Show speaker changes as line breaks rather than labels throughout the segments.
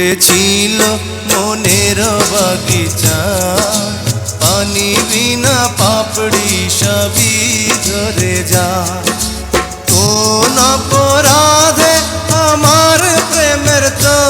ফুটেছিল মনের বাগিচা। পানি বিনা পাপড়ি সবই ঝরে যা। কোন অপরাধে আমার প্রেমের তরিয়া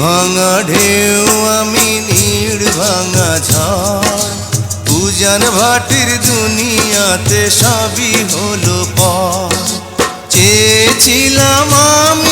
ভাঙা ঢেউ আমি নীড় ভাঙা ঝড়। ভাটির দুনিয়াতে সবই হলো পর চেয়েছিলাম আমি